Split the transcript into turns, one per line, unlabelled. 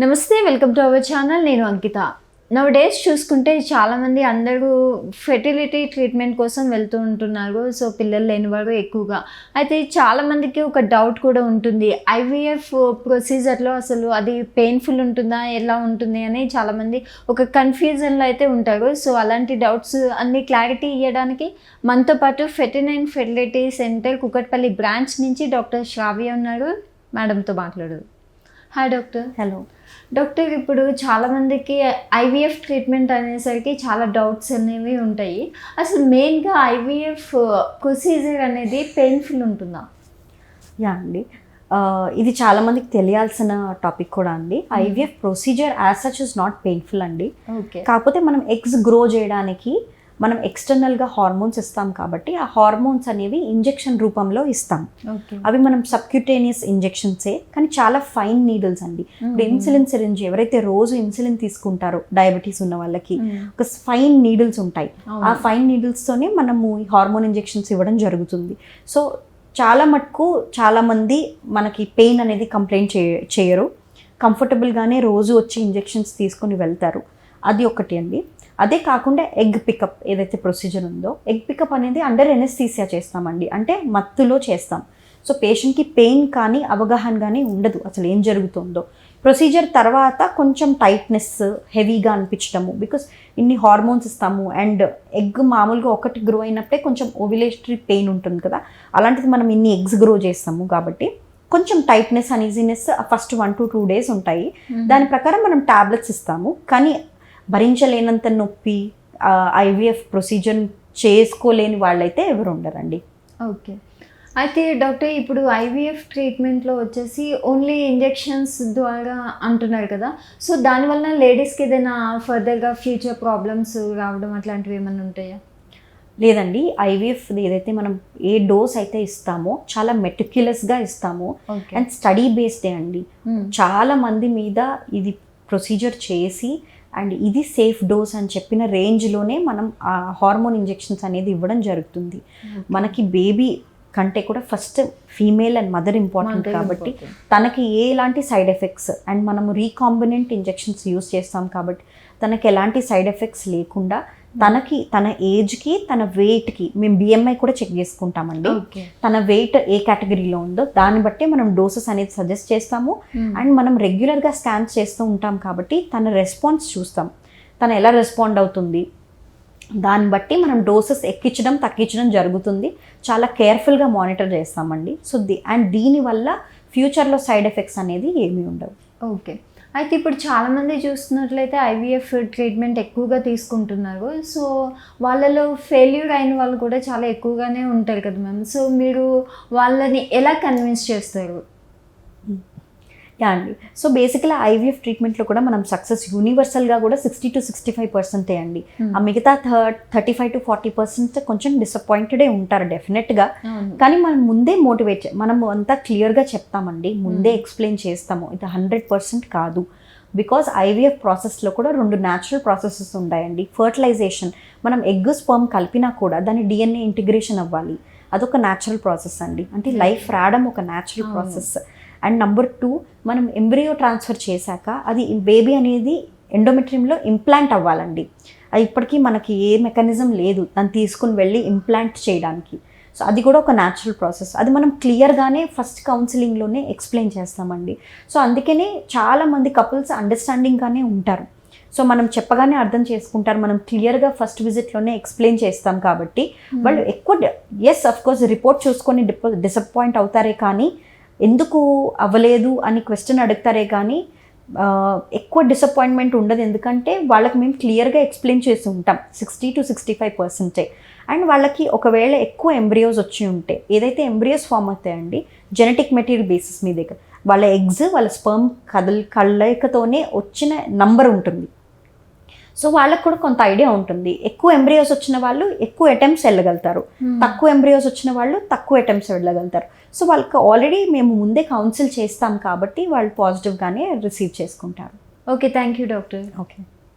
నమస్తే welcome to our channel. నేను అంకిత. Now days చూసుకుంటే చాలామంది అందరూ ఫెర్టిలిటీ ట్రీట్మెంట్ కోసం వెళ్తూ ఉంటున్నారు. సో పిల్లలు లేని వారు ఎక్కువగా. అయితే చాలామందికి ఒక డౌట్ కూడా ఉంటుంది. ఐవీఎఫ్ ప్రొసీజర్లో అసలు అది పెయిన్ఫుల్ ఉంటుందా? ఎలా ఉంటుంది? అని చాలామంది ఒక కన్ఫ్యూజన్లో అయితే ఉంటారు. సో అలాంటి డౌట్స్ అన్ని క్లారిటీ ఇవ్వడానికి మనతో పాటు Fertynine fertility centre Kukatpally branch నుంచి డాక్టర్ శ్రావ్య ఉన్నారు. మేడంతో మాట్లాడదు హాయ్ డాక్టర్
హలో
డాక్టర్ ఇప్పుడు చాలామందికి ఐవీఎఫ్ ట్రీట్మెంట్ అనేసరికి చాలా డౌట్స్ అనేవి ఉంటాయి. అసలు మెయిన్గా ఐవీఎఫ్ ప్రొసీజర్ అనేది పెయిన్ఫుల్ ఉంటుందా?
యా అండి. ఇది చాలా మందికి తెలియాల్సిన టాపిక్ కూడా అండి. IVF procedure as such is not painful అండి.
ఓకే
కాకపోతే మనం ఎగ్స్ గ్రో చేయడానికి మనం ఎక్స్టర్నల్గా హార్మోన్స్ ఇస్తాం కాబట్టి ఆ హార్మోన్స్ అనేవి ఇంజెక్షన్ రూపంలో ఇస్తాం. అవి మనం సబ్క్యూటేనియస్ ఇంజెక్షన్సే కానీ చాలా ఫైన్ నీడిల్స్ అండి. ఇప్పుడు ఇన్సులిన్ సిరింజ్ ఎవరైతే రోజు ఇన్సులిన్ తీసుకుంటారో డయాబెటీస్ ఉన్న వాళ్ళకి ఒక ఫైన్ నీడిల్స్ ఉంటాయి. ఆ ఫైన్ నీడిల్స్తోనే మనము ఈ హార్మోన్ ఇంజెక్షన్స్ ఇవ్వడం జరుగుతుంది. సో చాలా మటుకు చాలామంది మనకి పెయిన్ అనేది కంప్లైంట్ చేయ చేయరు. కంఫర్టబుల్గానే రోజు వచ్చి ఇంజెక్షన్స్ తీసుకొని వెళ్తారు. అది ఒకటి అండి. అదే కాకుండా ఎగ్ పికప్ ఏదైతే ప్రొసీజర్ ఉందో ఎగ్ పికప్ అనేది అండర్ ఎనెస్థీసియా చేస్తామండి. అంటే మత్తులో చేస్తాం. సో పేషెంట్కి పెయిన్ కానీ అవగాహన కానీ ఉండదు. అసలు ఏం జరుగుతుందో. ప్రొసీజర్ తర్వాత కొంచెం టైట్నెస్ హెవీగా అనిపించడము బికాస్ ఇన్ని హార్మోన్స్ ఇస్తాము. అండ్ ఎగ్ మామూలుగా ఒకటి గ్రో అయినప్పుడే కొంచెం ఓవిలేటరీ పెయిన్ ఉంటుంది కదా. అలాంటిది మనం ఇన్ని ఎగ్స్ గ్రో చేస్తాము కాబట్టి కొంచెం tightness uneasiness first one to two days ఉంటాయి. దాని ప్రకారం మనం టాబ్లెట్స్ ఇస్తాము. కానీ భరించలేనంత నొప్పి ఐవీఎఫ్ ప్రొసీజర్ చేసుకోలేని వాళ్ళైతే ఎవరు ఉండరండి.
ఓకే. అయితే డాక్టర్ ఇప్పుడు ఐవీఎఫ్ ట్రీట్మెంట్లో వచ్చేసి ఓన్లీ ఇంజెక్షన్స్ ద్వారా అంటున్నారు కదా. సో దానివల్ల లేడీస్కి ఏదైనా ఫర్దర్గా ఫ్యూచర్ ప్రాబ్లమ్స్ రావడం అట్లాంటివి ఏమైనా ఉంటాయా?
లేదండి. ఐవీఎఫ్ ఏదైతే మనం ఏ డోస్ అయితే ఇస్తామో చాలా మెటిక్యులస్గా ఇస్తామో అండ్ స్టడీ బేస్డే అండి. చాలా మంది మీద ఇది ప్రొసీజర్ చేసి అండ్ ఇది సేఫ్ డోస్ అని చెప్పిన రేంజ్లోనే మనం ఆ హార్మోన్ ఇంజెక్షన్స్ అనేది ఇవ్వడం జరుగుతుంది మనకి బేబీ కంటే కూడా first female and mother important కాబట్టి. తనకి ఎలాంటి సైడ్ ఎఫెక్ట్స్ అండ్ మనము రీకాంబినెంట్ ఇంజెక్షన్స్ యూస్ చేస్తాం కాబట్టి తనకి ఎలాంటి సైడ్ ఎఫెక్ట్స్ లేకుండా తనకి తన ఏజ్కి తన వెయిట్కి మేము బిఎంఐ కూడా చెక్ చేసుకుంటామండి. తన వెయిట్ ఏ కేటగిరీలో ఉందో దాన్ని బట్టి మనం డోసెస్ అనేది సజెస్ట్ చేస్తాము. అండ్ మనం రెగ్యులర్గా స్కాన్స్ చేస్తూ ఉంటాం కాబట్టి తన రెస్పాన్స్ చూస్తాం. తను ఎలా రెస్పాండ్ అవుతుంది? దాన్ని బట్టి మనం డోసెస్ ఎక్కించడం తగ్గించడం జరుగుతుంది. చాలా కేర్ఫుల్గా మానిటర్ చేస్తామండి. సో ది అండ్ దీనివల్ల ఫ్యూచర్లో సైడ్ ఎఫెక్ట్స్ అనేది ఏమీ ఉండవు.
ఓకే. అయితే ఇప్పుడు చాలామంది చూస్తున్నట్లయితే ఐవీఎఫ్ ట్రీట్మెంట్ ఎక్కువగా తీసుకుంటున్నారు. సో వాళ్ళలో ఫెయిల్యూర్ అయిన వాళ్ళు కూడా చాలా ఎక్కువగానే ఉంటారు కదా మ్యామ్. సో మీరు వాళ్ళని ఎలా కన్విన్స్ చేస్తారు?
యా అండి సో బేసికలీ ఐవీఎఫ్ ట్రీట్మెంట్లో కూడా మనం సక్సెస్ యూనివర్సల్గా కూడా సిక్స్టీ టు సిక్స్టీ ఫైవ్ పర్సెంటే అండి. ఆ మిగతా thirty five to forty percent కొంచెం డిసప్పాయింటెడే ఉంటారు డెఫినెట్గా కానీ మనం ముందే మోటివేట్ మనం అంతా క్లియర్గా చెప్తామండి. ముందే ఎక్స్ప్లెయిన్ చేస్తాము. ఇది హండ్రెడ్ పర్సెంట్ కాదు. బికాజ్ ఐవీఎఫ్ ప్రాసెస్లో కూడా రెండు న్యాచురల్ ప్రాసెసెస్ ఉంటాయండి. ఫర్టిలైజేషన్ మనం ఎగ్ స్పర్మ్ కలిపినా కూడా దాని డిఎన్ఏ ఇంటిగ్రేషన్ అవ్వాలి. అదొక న్యాచురల్ ప్రాసెస్ అండి. అంటే లైఫ్ రావడం ఒక natural. Process and number two మనం ఎంబ్రియో ట్రాన్స్ఫర్ చేశాక అది బేబీ అనేది ఎండోమెట్రియంలో ఇంప్లాంట్ అవ్వాలండి. అది ఇప్పటికీ మనకి ఏ మెకానిజం లేదు దాన్ని తీసుకుని వెళ్ళి ఇంప్లాంట్ చేయడానికి. సో అది కూడా ఒక న్యాచురల్ ప్రాసెస్ అది మనం క్లియర్గానే ఫస్ట్ కౌన్సిలింగ్లోనే ఎక్స్ప్లెయిన్ చేస్తామండి. సో అందుకనే చాలామంది కపుల్స్ అండర్స్టాండింగ్గానే ఉంటారు. సో మనం చెప్పగానే అర్థం చేసుకుంటారు. మనం క్లియర్గా ఫస్ట్ విజిట్లోనే ఎక్స్ప్లెయిన్ చేస్తాం కాబట్టి. వాళ్ళు ఎక్కువ ఎస్ అఫ్ కోర్స్ రిపోర్ట్ చూసుకొని డిసప్పాయింట్ అవుతారే కానీ ఎందుకు అవ్వలేదు అని క్వశ్చన్ అడుగుతారే కానీ ఎక్కువ డిసప్పాయింట్మెంట్ ఉండదు. ఎందుకంటే వాళ్ళకి మేము క్లియర్గా ఎక్స్ప్లెయిన్ చేసి ఉంటాం. సిక్స్టీ టు సిక్స్టీ ఫైవ్ పర్సెంటే అండ్ వాళ్ళకి ఒకవేళ ఎక్కువ ఎంబ్రియోస్ వచ్చి ఉంటే ఏదైతే ఎంబ్రియోస్ ఫామ్ అవుతాయండి జెనెటిక్ మెటీరియల్ బేసిస్ మీ దగ్గర వాళ్ళ ఎగ్స్ వాళ్ళ స్పర్మ్ కదల కలయికతోనే వచ్చిన నంబర్ ఉంటుంది. సో వాళ్ళకి కూడా కొంత ఐడియా ఉంటుంది. ఎక్కువ ఎంబ్రియోస్ వచ్చిన వాళ్ళు ఎక్కువ అటెంప్ట్స్ వెళ్ళగలుగుతారు. తక్కువ ఎంబ్రియోస్ వచ్చిన వాళ్ళు తక్కువ అటెంప్ట్స్ వెళ్ళగలుగుతారు. సో వాళ్ళకి ఆల్రెడీ మేము ముందే కౌన్సిల్ చేస్తాం కాబట్టి వాళ్ళు పాజిటివ్గానే రిసీవ్ చేసుకుంటారు.
Okay thank you doctor
okay